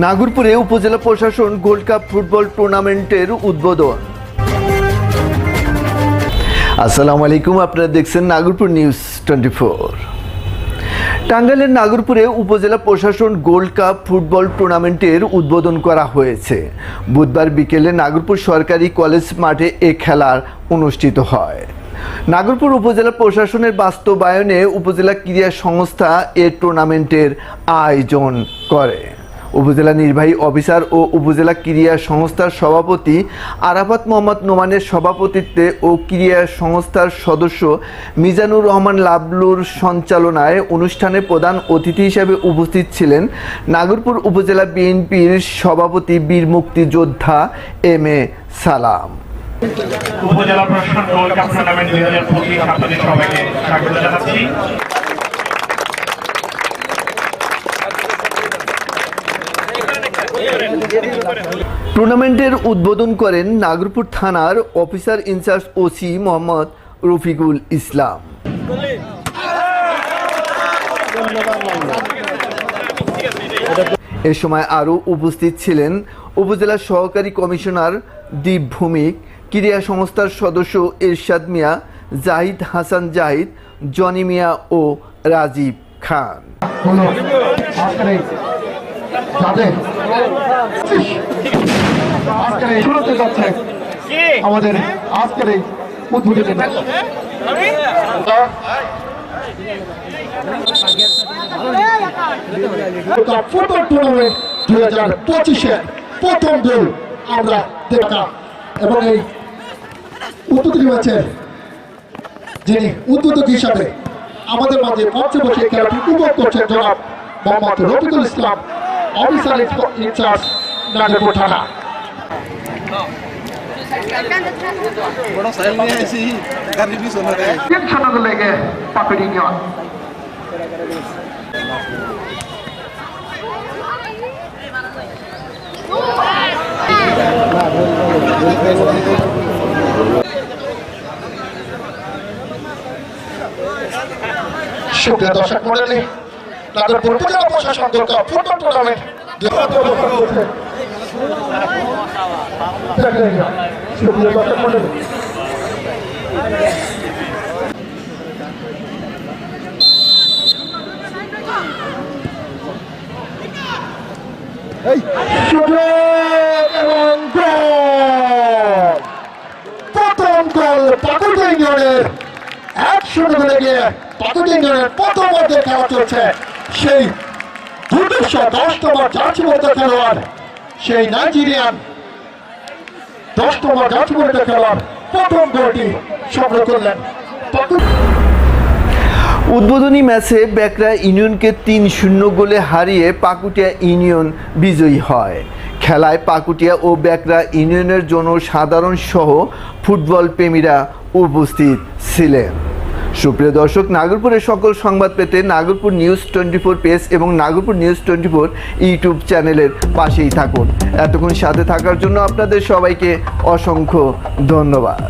নাগরপুরে উপজেলা প্রশাসন gold cup football টুর্নামেন্টের উদ্বোধন। আসসালামু আলাইকুম, আপনারা দেখছেন নাগরপুর নিউজ টোয়েন্টি ফোর। টাঙ্গাইলের নাগরপুরে উপজেলা প্রশাসন গোল্ড কাপ ফুটবল টুর্নামেন্টের উদ্বোধন করা হয়েছে। বুধবার বিকেলে নাগরপুর সরকারি কলেজ মাঠে এ খেলার অনুষ্ঠিত হয়। নাগরপুর উপজেলা প্রশাসনের বাস্তবায়নে উপজেলা ক্রীড়া সংস্থা এ টুর্নামেন্টের আয়োজন করে। উপজেলা নির্বাহী অফিসার ও উপজেলা ক্রীড়া সংস্থার সভাপতি আরাফাত মোহাম্মদ নোমানের সভাপতিত্বে ও ক্রীড়া সংস্থার সদস্য মিজানুর রহমান লাবলুর সঞ্চালনায় অনুষ্ঠানে প্রধান অতিথি হিসেবে উপস্থিত ছিলেন নাগরপুর উপজেলা বিএনপির সভাপতি বীর মুক্তিযোদ্ধা এম এ সালাম। উপজেলা প্রশাসন গোল্ড কাপ টুর্নামেন্ট দুই হাজার পঁচিশ সবাইকে স্বাগত জানাচ্ছি। টুর্নামেন্টের উদ্বোধন করেন নাগরপুর থানার officer in charge OC Mohammad Rafiqul Islam. এ সময় আরও উপস্থিত ছিলেন উপজেলা সহকারী কমিশনার দীপ ভূমিক, ক্রীড়া সংস্থার সদস্য এরশাদ মিয়া, জাহিদ হাসান জাহিদ, জনি মিয়া ও রাজীব খান। আজকের এই শুরুতে যাচ্ছে আমাদের আজকের এই উদ্বোধনী হাজার পঁচিশে প্রথম আমরা এবং এই যিনি উদ্বোধক হিসাবে আমাদের মাঝে মঞ্চে বসে খেলাটি উপভোগ করছেন জনাব Mohammad Rafiqul Islam. Officer in charge Nagarpur থানা লেগে পাকুড়ি ইউনিয়ন সুপ্রিয় দর্শক মন্ডলী নাগরপুর উপজেলা প্রশাসন দুর্গা ফুটবল টুর্নামেন্ট প্রথম গোল পাকুড়া ইউনিয়নের একশো গোলে গিয়ে পাকুড়া ইউনিয়নের প্রথম অর্ধে খেলা চলছে। সেই দুর্দশ দশ নম্বর খেলোয়াড়, সেই নাইজেরিয়ান দশ নম্বর খেলোয়াড় প্রথম গোলটি সংগ্রহ করলেন। উদ্বোধনী ম্যাচে ব্যাকরা ইউনিয়নকে তিন শূন্য গোলে হারিয়ে পাকুটিয়া ইউনিয়ন বিজয়ী হয়। খেলায় পাকুটিয়া ও ব্যাকরা ইউনিয়নের জন্য সাধারণ সহ ফুটবল প্রেমীরা উপস্থিত ছিলেন। সুপ্রিয় দর্শক নাগরপুরের সকল সংবাদ পেতে Nagarpur news twenty four page এবং Nagarpur news twenty four YouTube চ্যানেলের পাশেই থাকুন। এতক্ষণ সাথে থাকার জন্য আপনাদের সবাইকে অসংখ্য ধন্যবাদ।